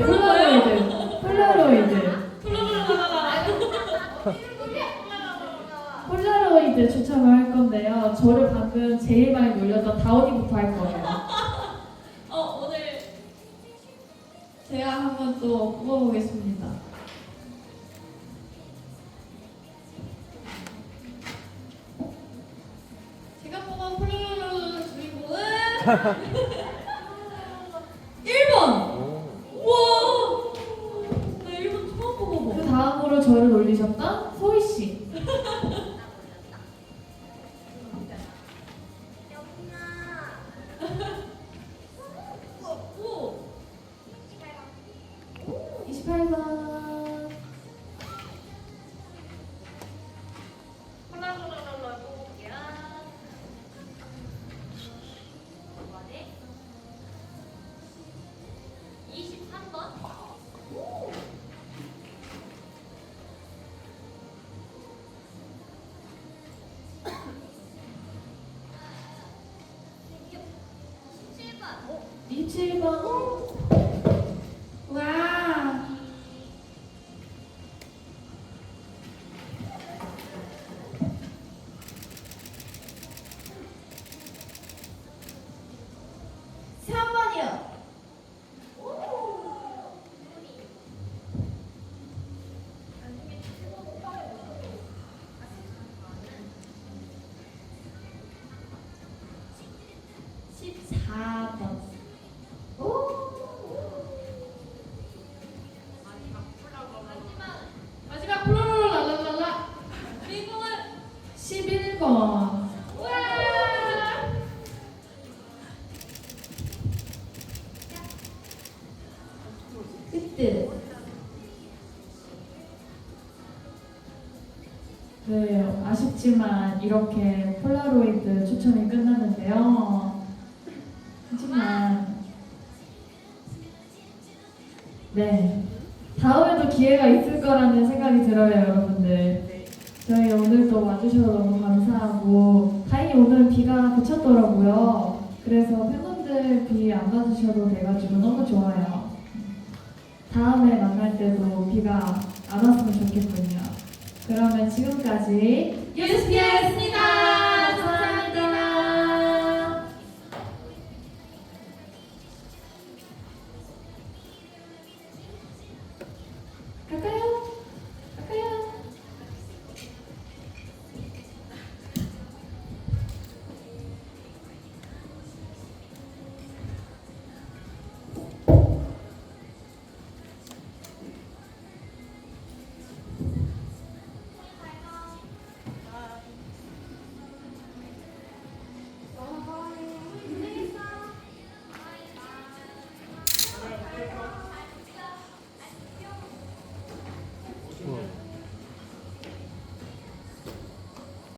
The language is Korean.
폴라로이드, 폴라로이드, 폴라로이드. 폴라로이드 추첨을 할 건데요. 저를 방금 제일 많이 놀렸던 다원이부터 할 거예요. 어 오늘 제가 한번 또 뽑아보겠습니다. 제가 뽑은 폴라로이드 주인공은 28번. 콜라콜라콜라 뽑을게요. 이번에 23번. 번 27번. 와. 끝. 네, 아쉽지만 이렇게 폴라로이드 추첨이 끝났는데요. 하지만 네 다음에도 기회가 있을 거라는 생각이 들어요, 여러분들. 저희 오늘도 와주셔서 너무 감사하고 다행히 오늘 비가 그쳤더라고요. 그래서 팬분들 비안 맞으셔도 돼가지고 너무 좋아요. 다음에 만날 때도 비가 안 왔으면 좋겠군요. 그러면 지금까지 유스피아였습니다.